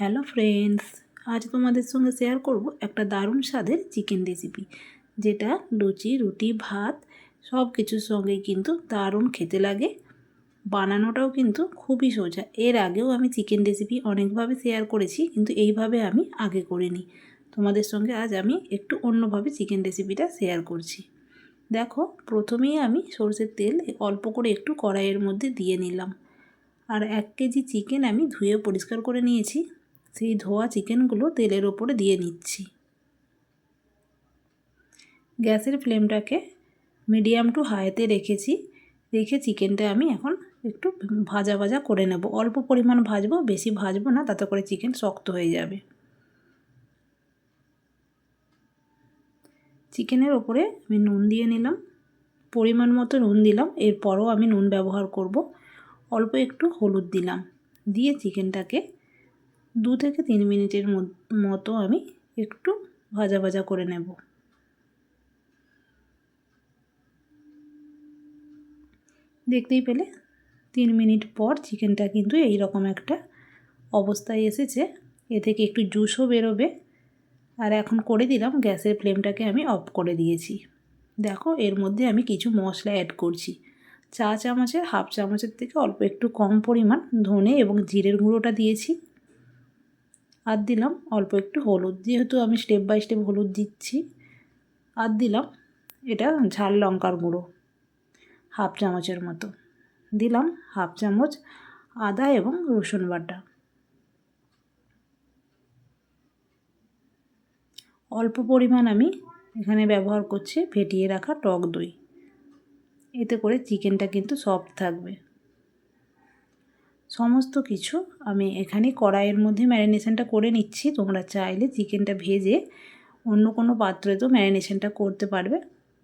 Hello friends, আজ তোমাদের সঙ্গে শেয়ার করব একটা দারুণ স্বাদের চিকেন রেসিপি যেটা লুচি, রুটি, ভাত সব কিছুর সঙ্গেই কিন্তু দারুণ খেতে লাগে। বানানোটাও কিন্তু খুবই সোজা। এর আগেও আমি চিকেন রেসিপি অনেকভাবে শেয়ার করেছি, কিন্তু এইভাবে আমি আগে করিনি। তোমাদের সঙ্গে আজ আমি একটু অন্যভাবে চিকেন রেসিপিটা শেয়ার করছি। দেখো, প্রথমেই আমি সরষের তেল অল্প করে একটু কড়াইয়ের মধ্যে দিয়ে নিলাম। আর এক কেজি চিকেন আমি ধুয়ে পরিষ্কার করে নিয়েছি। সেই ধোয়া চিকেনগুলো তেলের ওপরে দিয়ে নিচ্ছি। গ্যাসের ফ্লেমটাকে মিডিয়াম টু হাইতে রেখেছি। রেখে চিকেনটা আমি এখন একটু ভাজা ভাজা করে নেব। অল্প পরিমাণ ভাজবো, বেশি ভাজবো না, তাতে করে চিকেন শক্ত হয়ে যাবে। চিকেনের ওপরে আমি নুন দিয়ে নিলাম। পরিমাণ মতো নুন দিলাম। এরপরও আমি নুন ব্যবহার করব। অল্প একটু হলুদ দিলাম। দিয়ে চিকেনটাকে দু থেকে তিন মিনিটের মতো আমি একটু ভাজা ভাজা করে নেব। দেখতেই পেলে তিন মিনিট পর চিকেনটা কিন্তু এই রকম একটা অবস্থায় এসেছে। এ থেকে একটু জুসও বেরোবে। আর এখন করে দিলাম গ্যাসের ফ্লেমটাকে আমি অফ করে দিয়েছি। দেখো এর মধ্যে আমি কিছু মশলা অ্যাড করছি। চা চামচের, হাফ চামচের থেকে অল্প একটু কম পরিমাণ ধনে এবং জিরের গুঁড়োটা দিয়েছি। আর দিলাম অল্প একটু হলুদ। যেহেতু আমি স্টেপ বাই স্টেপ হলুদ দিচ্ছি, আর দিলাম এটা ঝাল লঙ্কার গুঁড়ো হাফ চামচের মতো। দিলাম হাফ চামচ আদা এবং রসুন বাটা। অল্প পরিমাণ আমি এখানে ব্যবহার করছি ফেটিয়ে রাখা টক দই। এতে করে চিকেনটা কিন্তু সফট থাকবে। সমস্ত কিছু আমি এখানে কড়াইয়ের মধ্যে ম্যারিনেশনটা করে নিচ্ছি। তোমরা চাইলে চিকেনটা ভেজে অন্য কোনো পাত্রে তো ম্যারিনেশনটা করতে পারবে।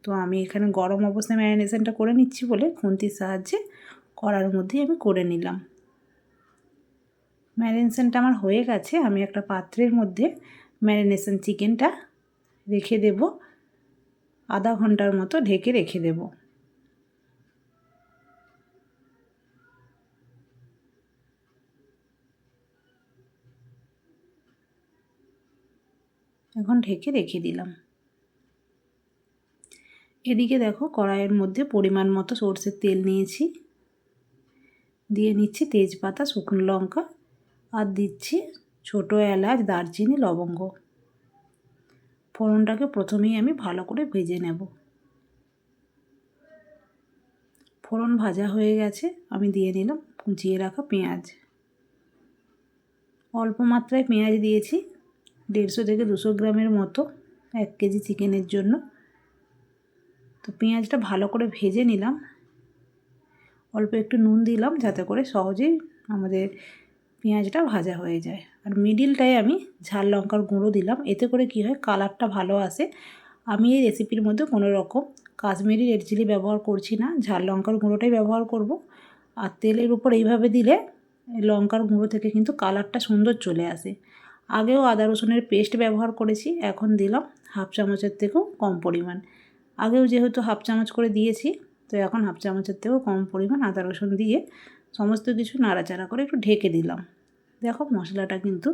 তো আমি এখানে গরম অবস্থায় ম্যারিনেশনটা করে নিচ্ছি বলে খুন্তির সাহায্যে কড়ার মধ্যেই আমি করে নিলাম। ম্যারিনেশনটা আমার হয়ে গেছে। আমি একটা পাত্রের মধ্যে ম্যারিনেশন চিকেনটা রেখে দেব। আধা ঘণ্টার মতো ঢেকে রেখে দেবো। এখন ঢেকে রেখে দিলাম। এদিকে দেখো কড়াইয়ের মধ্যে পরিমাণ মতো সর্ষের তেল নিয়েছি। দিয়ে নিচ্ছি তেজপাতা, শুকনো লঙ্কা আর দিচ্ছি ছোটো এলাচ, দারচিনি, লবঙ্গ। ফোড়নটাকে প্রথমেই আমি ভালো করে ভেজে নেব। ফোড়ন ভাজা হয়ে গেছে, আমি দিয়ে নিলাম কুচিয়ে রাখা পেঁয়াজ। অল্প মাত্রায় পেঁয়াজ দিয়েছি। দেড়শো থেকে দুশো গ্রামের মতো এক কেজি চিকেনের জন্য। তো পেঁয়াজটা ভালো করে ভেজে নিলাম। অল্প একটু নুন দিলাম যাতে করে সহজেই আমাদের পেঁয়াজটা ভাজা হয়ে যায়। আর মিডিলটায় আমি ঝাল লঙ্কার গুঁড়ো দিলাম। এতে করে কি হয় কালারটা ভালো আসে। আমি এই রেসিপির মধ্যে কোনো রকম কাশ্মীরি রেড চিলি ব্যবহার করছি না। ঝাল লঙ্কার গুঁড়োটাই ব্যবহার করব। আর তেলের উপর এইভাবে দিলে লঙ্কার গুঁড়ো থেকে কিন্তু কালারটা সুন্দর চলে আসে। আগেও আদা রসুনের পেস্ট ব্যবহার করেছি, এখন দিলাম হাফ চামচের থেকেও কম পরিমাণ। আগেও যেহেতু হাফ চামচ করে দিয়েছি, তো এখন হাফ চামচের থেকেও কম পরিমাণ আদা রসুন দিয়ে সমস্ত কিছু নাড়াচাড়া করে একটু ঢেকে দিলাম। দেখো মশলাটা কিন্তু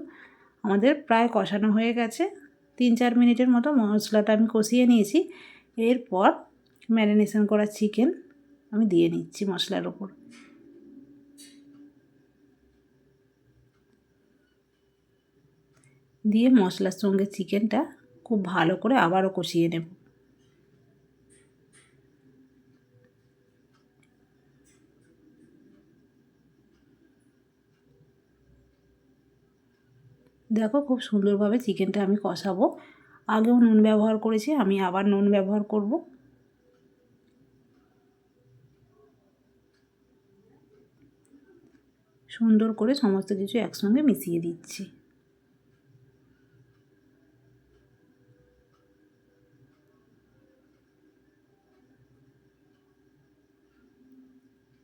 আমাদের প্রায় কষানো হয়ে গেছে। তিন চার মিনিটের মতো মশলাটা আমি কষিয়ে নিয়েছি। এরপর ম্যারিনেশন করা চিকেন আমি দিয়ে নিচ্ছি মশলার ওপর। দিয়ে মশলার সঙ্গে চিকেনটা খুব ভালো করে আবারও কষিয়ে নেব। দেখো খুব সুন্দরভাবে চিকেনটা আমি কষাবো। আগেও নুন ব্যবহার করেছি, আমি আবার নুন ব্যবহার করব। সুন্দর করে সমস্ত কিছু একসঙ্গে মিশিয়ে দিচ্ছি।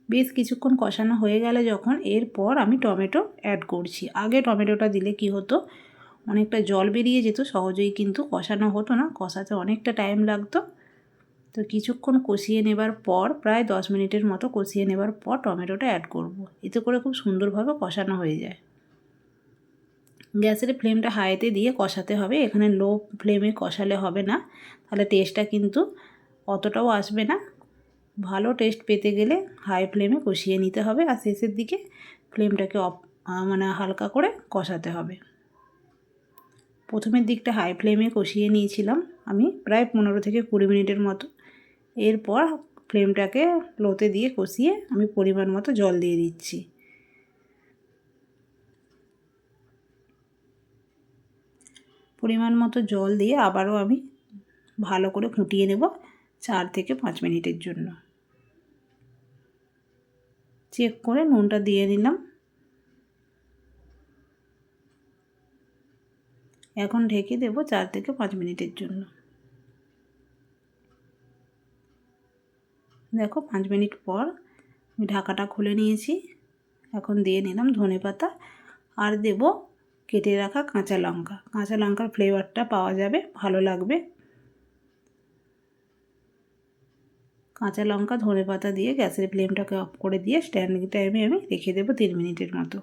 বেশ কিছুক্ষণ কষানো হয়ে গেলে যখন এরপর আমি টমেটো অ্যাড করছি। আগে টমেটোটা দিলে কি হতো? অনেকটা জল বেরিয়ে যেত, সহজেই কিন্তু কষানো হতো না, কষাতে অনেকটা টাইম লাগতো। তো কিছুক্ষণ কষিয়ে নেবার পর, প্রায় দশ মিনিটের মতো কষিয়ে নেবার পর টমেটোটা অ্যাড করব। এতে করে খুব সুন্দরভাবে কষানো হয়ে যায়। গ্যাসের ফ্লেমটা হাইতে দিয়ে কষাতে হবে। এখানে লো ফ্লেমে কষালে হবে না। তাহলে টেস্টটা কিন্তু অতটাও আসবে না। ভালো টেস্ট পেতে গেলে হাই ফ্লেমে কষিয়ে নিতে হবে আর শেষের দিকে ফ্লেমটাকে অফ মানে হালকা করে কষাতে হবে। প্রথমের দিকটা হাই ফ্লেমে কষিয়ে নিয়েছিলাম আমি প্রায় পনেরো থেকে কুড়ি মিনিটের মতো। এরপর ফ্লেমটাকে লোতে দিয়ে কষিয়ে আমি পরিমাণ মতো জল দিয়ে দিচ্ছি। পরিমাণ মতো জল দিয়ে আবারও আমি ভালো করে ফুটিয়ে নেব। চার থেকে পাঁচ মিনিটের জন্য। চেক করে নুনটা দিয়ে নিলাম এখন ঢেকে দেব চার থেকে পাঁচ মিনিটের জন্য। দেখো, পাঁচ মিনিট পর আমি ঢাকাটা খুলে নিয়েছি। এখন দিয়ে নিলাম ধনে পাতা আর দেব কেটে রাখা কাঁচা লঙ্কা। কাঁচা লঙ্কার ফ্লেভারটা পাওয়া যাবে, ভালো লাগবে। কাঁচা লঙ্কা, ধনে পাতা দিয়ে গ্যাসের ফ্লেমটাকে অফ করে দিয়ে স্ট্যান্ডিং টাইমে আমি রেখে দেবো তিন মিনিটের মতো।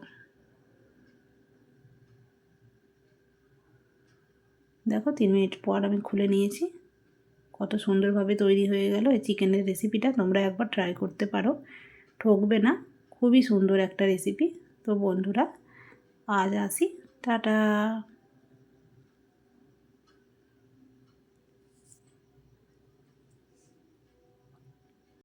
দেখো তিন মিনিট পর আমি খুলে নিয়েছি। কত সুন্দরভাবে তৈরি হয়ে গেল এই চিকেনের রেসিপিটা। তোমরা একবার ট্রাই করতে পারো। ঠকবে না। খুবই সুন্দর একটা রেসিপি তো বন্ধুরা, আজ আসি। টাটা!